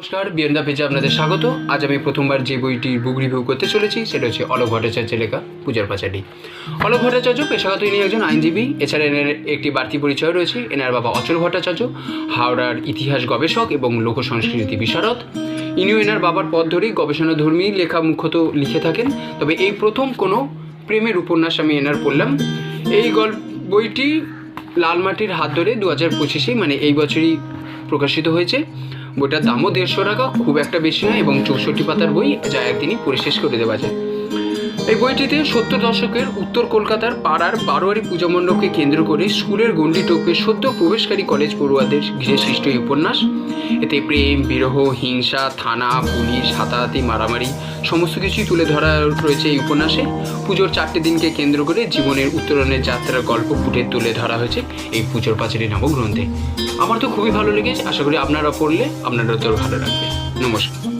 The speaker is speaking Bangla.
নমস্কার বিয়ন্দা পেজে আপনাদের স্বাগত। আজ আমি প্রথমবার যে বইটির বুক রিভিউ করতে চলেছি, সেটা হচ্ছে অলোক ভট্টাচার্যের লেখা পূজার পাঁচালী। অলোক ভট্টাচার্য পেশাগত ইনি একজন আইনজীবী, এছাড়া এনার একটি বাড়তি পরিচয় রয়েছে, এনার বাবা অচল ভট্টাচার্য, হাওড়ার ইতিহাস গবেষক এবং লোক সংস্কৃতি বিশারদ। ইনিও এনার বাবার পথ ধরেই গবেষণাধর্মী লেখা মুখ্যত লিখে থাকেন। তবে এই প্রথম কোনো প্রেমের উপন্যাস আমি এনার পড়লাম। এই গল্প বইটি লালমাটির হাত ধরে দু হাজার পঁচিশে মানে এই বছরই প্রকাশিত হয়েছে। বইটার দামও দেড়শো টাকা, খুব একটা বেশি নয় এবং চৌষট্টি পাতার বই যা একদিনই পরিশেষ করে দেওয়া যায়। এই বইটিতে সত্তর দশকের উত্তর কলকাতার পাড়ার বারোয়ারি পূজা মণ্ডপকে কেন্দ্র করে স্কুলের গণ্ডি টোপে সদ্য প্রবেশকারী কলেজ পড়ুয়াদের ঘিরে সৃষ্ট এই উপন্যাস। এতে প্রেম, বিরহ, হিংসা, থানা, পুলিশ, হাতাহাতি, মারামারি সমস্ত কিছুই তুলে ধরা রয়েছে এই উপন্যাসে। পুজোর চারটে দিনকে কেন্দ্র করে জীবনের উত্তরণের যাত্রার গল্প ফুটে তুলে ধরা হয়েছে এই পুজোর পাঁচালী নামক গ্রন্থে আমার তো খুবই ভালো লেগেছে, আশা করি আপনারা পড়লে আপনারা তো ভালো লাগবে। নমস্কার।